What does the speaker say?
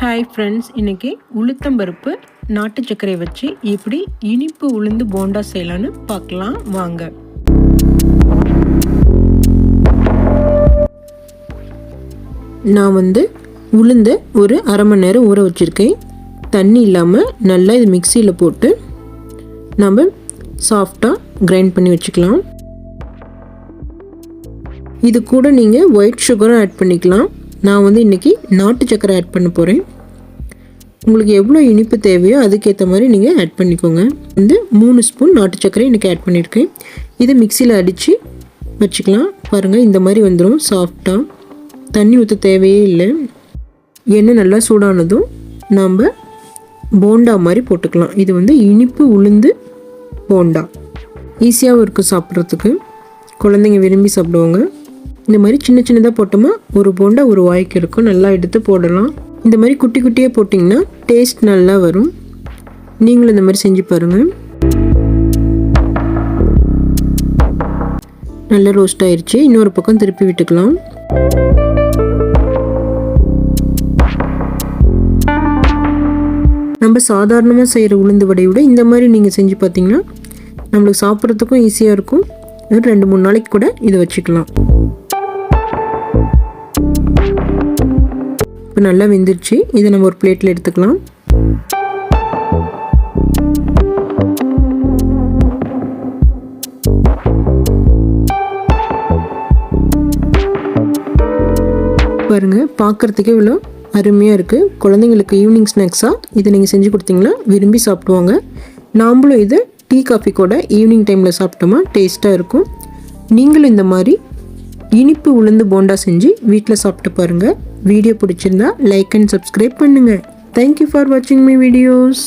Hi friends இன்றைக்கி உளுத்தம்பருப்பு நாட்டு சர்க்கரை வச்சு எப்படி இனிப்பு உளுந்து போண்டா செய்யலான்னு பார்க்கலாம் வாங்க. நான் வந்து உளுந்த ஒரு அரை மணி நேரம் ஊற வச்சுருக்கேன். தண்ணி இல்லாமல் நல்லா இது மிக்சியில் போட்டு நம்ம சாஃப்டாக கிரைண்ட் பண்ணி வச்சுக்கலாம். இது கூட நீங்கள் ஒயிட் சுகரும் ஆட் பண்ணிக்கலாம். நான் வந்து இன்றைக்கி நாட்டு சக்கரை ஆட் பண்ண போகிறேன் உங்களுக்கு எவ்வளோ இனிப்பு தேவையோ அதுக்கேற்ற மாதிரி நீங்கள் ஆட் பண்ணிக்கோங்க. வந்து மூணு ஸ்பூன் நாட்டு சக்கரை இன்றைக்கி ஆட் பண்ணியிருக்கேன். இதை மிக்சியில் அடித்து வச்சுக்கலாம். பாருங்கள் இந்த மாதிரி வந்துடும் சாஃப்டாக தண்ணி ஊற்ற தேவையே இல்லை. எண்ணெய் நல்லா சூடானதும் நாம் போண்டா மாதிரி போட்டுக்கலாம். இது வந்து இனிப்பு உளுந்து போண்டா. ஈஸியாகவும் இருக்கும் சாப்பிட்றதுக்கு. குழந்தைங்க விரும்பி சாப்பிடுவாங்க. இந்த மாதிரி சின்ன சின்னதாக போட்டோமா ஒரு போண்டா ஒரு வாய்க்கு இருக்கும். நல்லா எடுத்து போடலாம். இந்த மாதிரி குட்டி குட்டியாக போட்டிங்கன்னா டேஸ்ட் நல்லா வரும். நீங்களும் இந்த மாதிரி செஞ்சு பாருங்கள் நல்லா ரோஸ்ட் ஆயிடுச்சு இன்னொரு பக்கம் திருப்பி விட்டுக்கலாம். நம்ம சாதாரணமாக செய்கிற உளுந்து வடையை விட இந்த மாதிரி நீங்கள் செஞ்சு பார்த்தீங்கன்னா நம்மளுக்கு சாப்பிட்றதுக்கும் ஈஸியாக இருக்கும். ரெண்டு மூணு நாளைக்கு கூட இதை வச்சுக்கலாம். இப்போ நல்லா வெந்துருச்சு. இதை நம்ம ஒரு பிளேட்டில் எடுத்துக்கலாம். பாருங்கள் பார்க்குறதுக்கே இவ்வளோ அருமையாக இருக்குது குழந்தைங்களுக்கு ஈவினிங் ஸ்நாக்ஸாக இதை நீங்கள் செஞ்சு கொடுத்தீங்கன்னா விரும்பி சாப்பிடுவாங்க. நாம்ளும் இதை டீ காஃபி கூட ஈவினிங் டைமில் சாப்பிட்டோமா டேஸ்ட்டாக இருக்கும். நீங்களும் இந்த மாதிரி இனிப்பு உளுந்து போண்டா செஞ்சு வீட்டில் சாப்பிட்டு பாருங்கள் வீடியோ பிடிச்சிருந்தா லைக் அண்ட் சப்ஸ்கிரைப் பண்ணுங்கள் தேங்க்யூ ஃபார் வாட்சிங் மை வீடியோஸ்